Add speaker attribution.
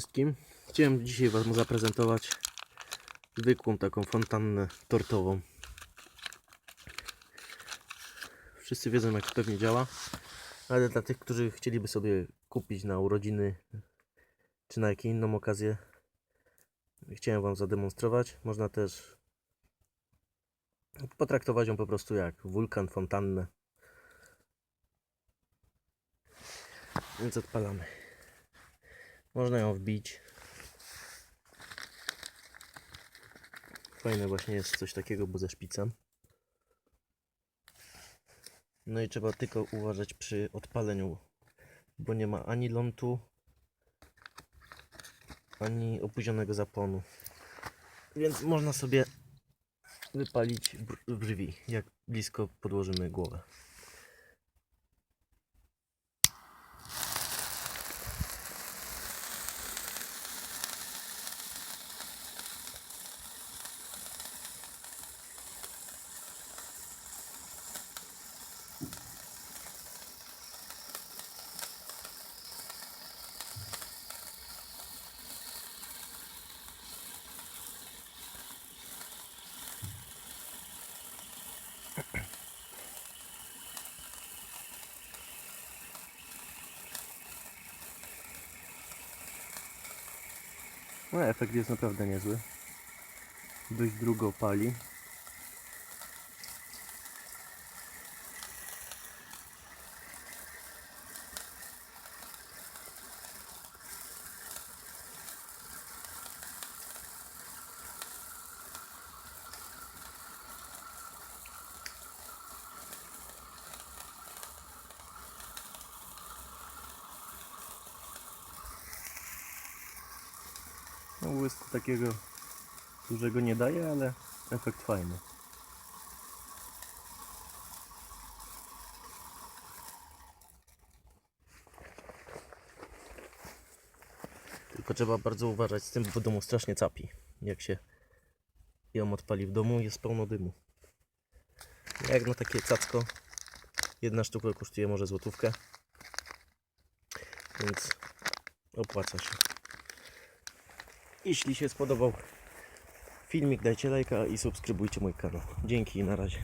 Speaker 1: wszystkim. Chciałem dzisiaj Wam zaprezentować zwykłą taką fontannę tortową. Wszyscy wiedzą jak to pewnie działa, ale dla tych, którzy chcieliby sobie kupić na urodziny czy na jaką inną okazję, chciałem Wam zademonstrować. Można też potraktować ją po prostu jak wulkan, fontannę. Więc odpalamy. Można ją wbić. Fajne właśnie jest coś takiego, bo ze szpicem. No i trzeba tylko uważać przy odpaleniu, bo nie ma ani lądu, ani opóźnionego zapłonu. Więc można sobie wypalić br- brwi, jak blisko podłożymy głowę. No efekt jest naprawdę niezły. Dość długo pali. No błysku takiego dużego nie daje, ale efekt fajny. Tylko trzeba bardzo uważać z tym, bo w domu strasznie capi. Jak się ją odpali w domu, jest pełno dymu. Jak na takie cacko, jedna sztuka kosztuje może złotówkę. Więc opłaca się. Jeśli się spodobał filmik, dajcie lajka i subskrybujcie mój kanał. Dzięki i na razie.